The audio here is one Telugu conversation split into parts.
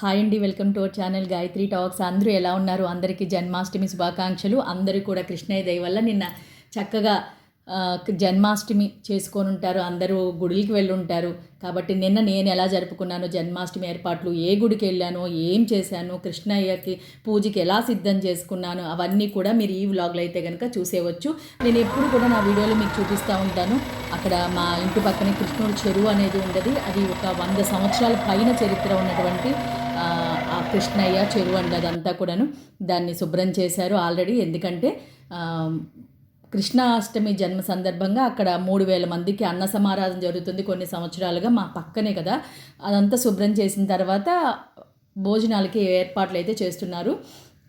హాయ్ అండి welcome to our channel Gayatri talks. అందరూ ఎలా ఉన్నారు? అందరికీ జన్మాష్టమి శుభాకాంక్షలు. అందరూ కూడా కృష్ణయ్య దయ వల్ల నిన్న చక్కగా జన్మాష్టమి చేసుకొని ఉంటారు. అందరూ గుడికి వెళ్ళి ఉంటారు. కాబట్టి నిన్న నేను ఎలా జరుపుకున్నాను జన్మాష్టమి ఏర్పాట్లు ఏ గుడికి వెళ్ళాను ఏం చేశాను కృష్ణయ్యకి పూజకి ఎలా సిద్ధం చేసుకున్నాను అవన్నీ కూడా మీరు ఈ వ్లాగ్లో అయితే కనుక చూసేవచ్చు. నేను ఎప్పుడు కూడా నా వీడియోలో మీకు చూపిస్తూ ఉంటాను. అక్కడ మా ఇంటి పక్కనే కృష్ణుడు చెరువు అనేది ఉండదు. అది ఒక వంద సంవత్సరాల పైన చరిత్ర ఉన్నటువంటి ఆ, కృష్ణయ్య చెరువు అండి అదంతా కూడాను. దాన్ని శుభ్రం చేశారు ఆల్రెడీ. ఎందుకంటే కృష్ణాష్టమి జన్మ సందర్భంగా అక్కడ మూడు వేల మందికి అన్న సమారాధన జరుగుతుంది కొన్ని సంవత్సరాలుగా మా పక్కనే కదా. అదంతా శుభ్రం చేసిన తర్వాత భోజనాలకి ఏర్పాట్లు అయితే చేస్తున్నారు.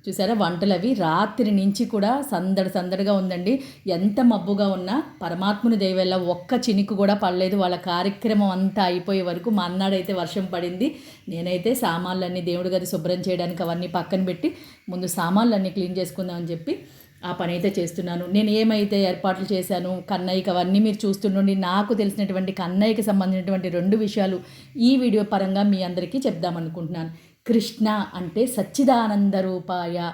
చూసారా? వంటలు అవి రాత్రి నుంచి కూడా సందడి సందడిగా ఉందండి. ఎంత మబ్బుగా ఉన్నా పరమాత్ముని దయవల్ల ఒక్క చినుకు కూడా పడలేదు. వాళ్ళ కార్యక్రమం అంతా అయిపోయే వరకు మా అన్నాడైతే వర్షం పడింది. నేనైతే సామాన్లన్నీ దేవుడి గది శుభ్రం చేయడానికి అవన్నీ పక్కన పెట్టి ముందు సామాన్లన్నీ క్లీన్ చేసుకుందామని చెప్పి ఆ పని అయితే చేస్తున్నాను. నేను ఏమైతే ఏర్పాట్లు చేశాను కన్నయ్యకి అవన్నీ మీరు చూస్తుండండి. నాకు తెలిసినటువంటి కన్నయ్యకి సంబంధించినటువంటి రెండు విషయాలు ఈ వీడియో పరంగా మీ అందరికీ చెప్దామనుకుంటున్నాను కృష్ణ అంటే సచ్చిదానంద రూపాయ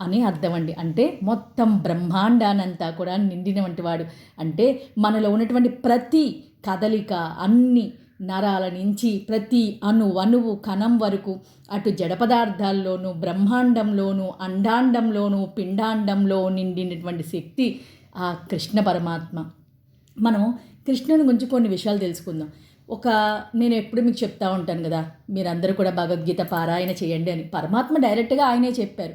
అని అర్థం అండి. అంటే మొత్తం బ్రహ్మాండానంతా కూడా నిండినటువంటి వాడు. అంటే మనలో ఉన్నటువంటి ప్రతి కదలిక అన్ని నరాల నుంచి ప్రతి అణు అణువు కణం వరకు అటు జడ పదార్థాల్లోనూ బ్రహ్మాండంలోనూ అండాండంలోనూ పిండాండంలో నిండినటువంటి శక్తి ఆ కృష్ణ పరమాత్మ. మనం కృష్ణుని గురించి కొన్ని విషయాలు తెలుసుకుందాం. ఒక నేను ఎప్పుడు మీకు చెప్తా ఉంటాను కదా మీరందరూ కూడా భగవద్గీత పారాయణ చేయండి అని. పరమాత్మ డైరెక్ట్గా ఆయనే చెప్పారు.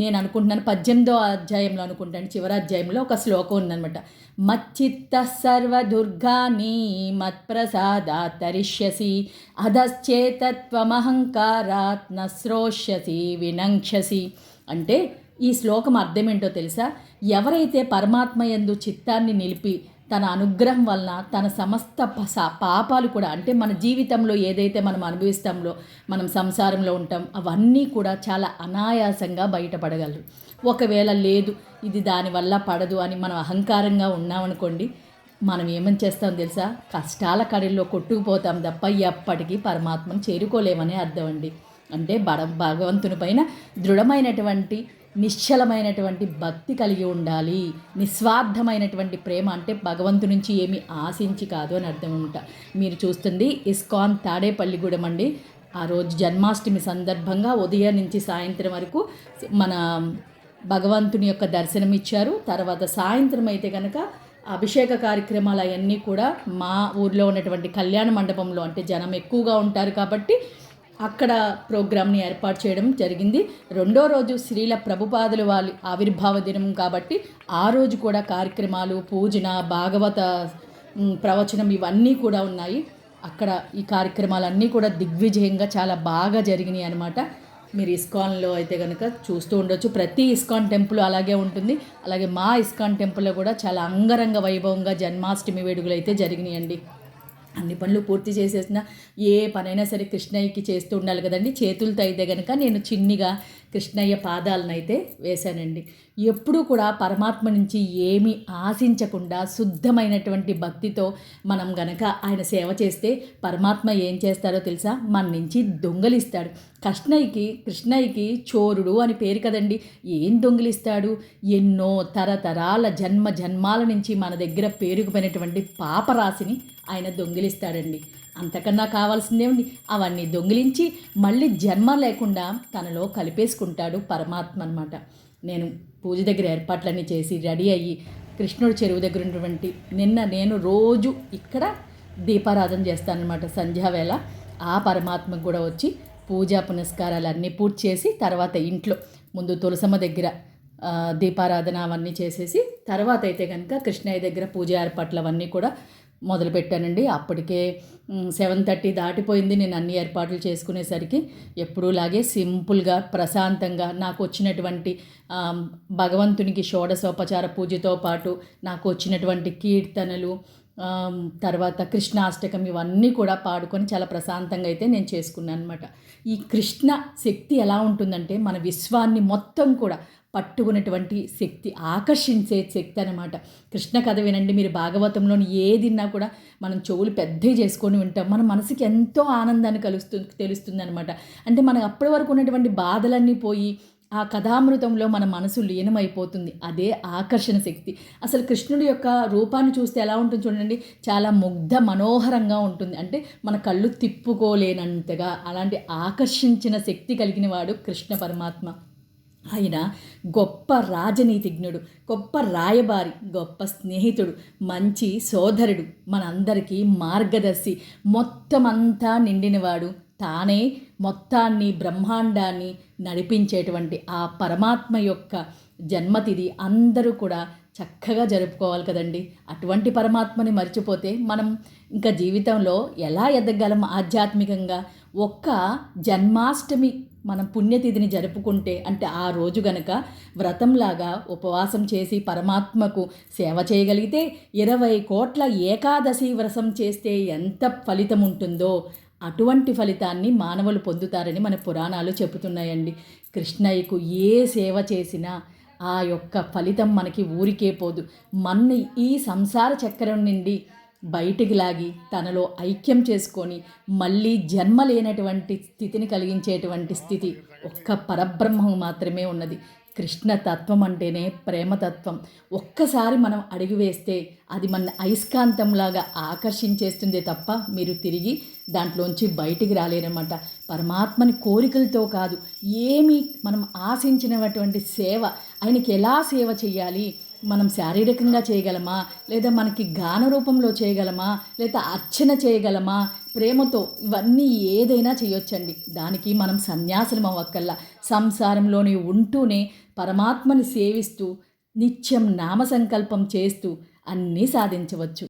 నేను అనుకుంటున్నాను పద్దెనిమిదో అధ్యాయంలో అనుకుంటాను చివరి అధ్యాయంలో ఒక శ్లోకం ఉందనమాట మచ్చిత్త సర్వదుర్గాని మత్ప్రసాదా తరిష్యసి అధశ్చేతత్వమహంకారాత్ నశ్రోష్యసి వినంక్షసి. అంటే ఈ శ్లోకం అర్థం ఏంటో తెలుసా? ఎవరైతే పరమాత్మ యందు చిత్తాన్ని నిలిపి తన అనుగ్రహం వలన తన సమస్త పాపాలు కూడా అంటే మన జీవితంలో ఏదైతే మనం అనుభవిస్తామో మనం సంసారంలో ఉంటాం అవన్నీ కూడా చాలా అనాయాసంగా బయటపడగలరు. ఒకవేళ లేదు ఇది దానివల్ల పడదు అని మనం అహంకారంగా ఉన్నామనుకోండి మనం ఏమని చేస్తాం తెలుసా? కష్టాల కడిల్లో కొట్టుకుపోతాం తప్ప ఎప్పటికీ పరమాత్మను చేరుకోలేమని అర్థం అండి. అంటే బడ భగవంతుని పైన దృఢమైనటువంటి నిశ్చలమైనటువంటి భక్తి కలిగి ఉండాలి. నిస్వార్థమైనటువంటి ప్రేమ అంటే భగవంతు నుంచి ఏమి ఆశించి కాదు అని అర్థం ఉంటా మీరు చూస్తుంది ఇస్కాన్ తాడేపల్లిగూడెం అండి. ఆ రోజు జన్మాష్టమి సందర్భంగా ఉదయం నుంచి సాయంత్రం వరకు మన భగవంతుని యొక్క దర్శనం ఇచ్చారు. తర్వాత సాయంత్రం అయితే కనుక అభిషేక కార్యక్రమాలు అవన్నీ కూడా మా ఊర్లో ఉన్నటువంటి కళ్యాణ మండపంలో అంటే జనం ఎక్కువగా ఉంటారు కాబట్టి అక్కడ ప్రోగ్రామ్ని ఏర్పాటు చేయడం జరిగింది. రెండో రోజు శ్రీల ప్రభుపాదుల వాళ్ళ ఆవిర్భావ దినం కాబట్టి ఆ రోజు కూడా కార్యక్రమాలు పూజన భాగవత ప్రవచనం ఇవన్నీ కూడా ఉన్నాయి. అక్కడ ఈ కార్యక్రమాలన్నీ కూడా దిగ్విజయంగా చాలా బాగా జరిగినాయి అనమాట మీరు ఇస్కాన్లో అయితే కనుక చూస్తూ ఉండొచ్చు. ప్రతి ఇస్కాన్ టెంపుల్ అలాగే ఉంటుంది. అలాగే మా ఇస్కాన్ టెంపుల్లో కూడా చాలా అంగరంగ వైభవంగా జన్మాష్టమి వేడుకలు అయితే జరిగినాయండి. అన్ని పనులు పూర్తి చేసేసిన ఏ పనైనా సరే కృష్ణయ్యకి చేస్తూ ఉండాలి కదండి. చేతులతో అయితే కనుక నేను చిన్నిగా కృష్ణయ్య పాదాలనైతే వేశానండి. ఎప్పుడూ కూడా పరమాత్మ నుంచి ఏమి ఆశించకుండా శుద్ధమైనటువంటి భక్తితో మనం గనక ఆయన సేవ చేస్తే పరమాత్మ ఏం చేస్తారో తెలుసా? మన నుంచి దొంగలిస్తాడు. కృష్ణయ్యకి కృష్ణయ్యకి చోరుడు అని పేరు కదండి. ఏం దొంగిలిస్తాడు? ఎన్నో తరతరాల జన్మ జన్మాల నుంచి మన దగ్గర పేరుకుపోయినటువంటి పాపరాశిని ఆయన దొంగిలిస్తాడండి. అంతకన్నా కావాల్సిందేమండి అవన్నీ దొంగిలించి మళ్ళీ జన్మ లేకుండా తనలో కలిపేసుకుంటాడు పరమాత్మ అనమాట నేను పూజ దగ్గర ఏర్పాట్లన్నీ చేసి రెడీ అయ్యి కృష్ణుడు చెరువు దగ్గర ఉన్నటువంటి నిన్న నేను రోజు ఇక్కడ దీపారాధన చేస్తానమాట సంధ్యావేళ ఆ పరమాత్మకు కూడా వచ్చి పూజా పునస్కారాలు అన్నీ పూర్తి చేసి తర్వాత ఇంట్లో ముందు తులసమ్మ దగ్గర దీపారాధన అవన్నీ చేసేసి తర్వాత అయితే కనుక కృష్ణయ్య దగ్గర పూజ ఏర్పాట్లు అవన్నీ కూడా మొదలుపెట్టానండి. అప్పటికే సెవెన్ థర్టీ దాటిపోయింది నేను అన్ని ఏర్పాట్లు చేసుకునేసరికి. ఎప్పుడూలాగే సింపుల్గా ప్రశాంతంగా నాకు వచ్చినటువంటి భగవంతునికి షోడశోపచార పూజతో పాటు నాకు వచ్చినటువంటి కీర్తనలు తర్వాత కృష్ణాష్టకం ఇవన్నీ కూడా పాడుకొని చాలా ప్రశాంతంగా అయితే నేను చేసుకున్నాను అనమాట ఈ కృష్ణ శక్తి ఎలా ఉంటుందంటే మన విశ్వాన్ని మొత్తం కూడా పట్టుకున్నటువంటి శక్తి ఆకర్షించే శక్తి అనమాట కృష్ణ కథ వినండి మీరు భాగవతంలోని ఏదిన్నా కూడా మనం చెవులు పెద్దవి చేసుకొని వింటాం. మన మనసుకి ఎంతో ఆనందాన్ని కలుస్తు తెలుస్తుంది అనమాట అంటే మనకు అప్పటి వరకు ఉన్నటువంటి బాధలన్నీ పోయి ఆ కథామృతంలో మన మనసు లీనమైపోతుంది. అదే ఆకర్షణ శక్తి. అసలు కృష్ణుడి యొక్క రూపాన్ని చూస్తే ఎలా ఉంటుంది చూడండి. చాలా ముగ్ధ మనోహరంగా ఉంటుంది. అంటే మన కళ్ళు తిప్పుకోలేనంతగా అలాంటి ఆకర్షించిన శక్తి కలిగిన వాడు కృష్ణ పరమాత్మ. ఆయన గొప్ప రాజనీతిజ్ఞుడు గొప్ప రాయబారి గొప్ప స్నేహితుడు మంచి సోదరుడు మనందరికీ మార్గదర్శి. మొత్తం అంతా నిండినవాడు తానే మొత్తాన్ని బ్రహ్మాండాన్ని నడిపించేటువంటి ఆ పరమాత్మ యొక్క జన్మతిథి అందరూ కూడా చక్కగా జరుపుకోవాలి కదండి. అటువంటి పరమాత్మని మర్చిపోతే మనం ఇంకా జీవితంలో ఎలా ఎదగలం ఆధ్యాత్మికంగా? ఒక్క జన్మాష్టమి మనం పుణ్యతిథిని జరుపుకుంటే అంటే ఆ రోజు గనక వ్రతంలాగా ఉపవాసం చేసి పరమాత్మకు సేవ చేయగలిగితే ఇరవై కోట్ల ఏకాదశి వ్రతం చేస్తే ఎంత ఫలితం ఉంటుందో అటువంటి ఫలితాన్ని మానవులు పొందుతారని మన పురాణాలు చెబుతున్నాయండి. కృష్ణయ్యకు ఏ సేవ చేసినా ఆ యొక్క ఫలితం మనకి ఊరికే పోదు. మన ఈ సంసార చక్రం నుండి బయటికి లాగి తనలో ఐక్యం చేసుకొని మళ్ళీ జన్మ లేనటువంటి స్థితిని కలిగించేటువంటి స్థితి ఒక్క పరబ్రహ్మం మాత్రమే ఉన్నది. కృష్ణ తత్వం అంటేనే ప్రేమతత్వం ఒక్కసారి మనం అడుగు వేస్తే అది మన అయస్కాంతంలాగా ఆకర్షించేస్తుందే తప్ప మీరు తిరిగి దాంట్లోంచి బయటికి రాలేరన్నమాట. పరమాత్మని కోరికలతో కాదు ఏమి మనం ఆశించినటువంటి సేవ ఆయనకి ఎలా సేవ చేయాలి? మనం శారీరకంగా చేయగలమా? లేదా మనకి గాన రూపంలో చేయగలమా? లేదా అర్చన చేయగలమా? ప్రేమతో ఇవన్నీ ఏదైనా చేయొచ్చండి. దానికి మనం సన్యాసులం అవ్వక్కల్లా సంసారంలోనే ఉంటూనే పరమాత్మని సేవిస్తూ నిత్యం నామ సంకల్పం చేస్తూ అన్నీ సాధించవచ్చు.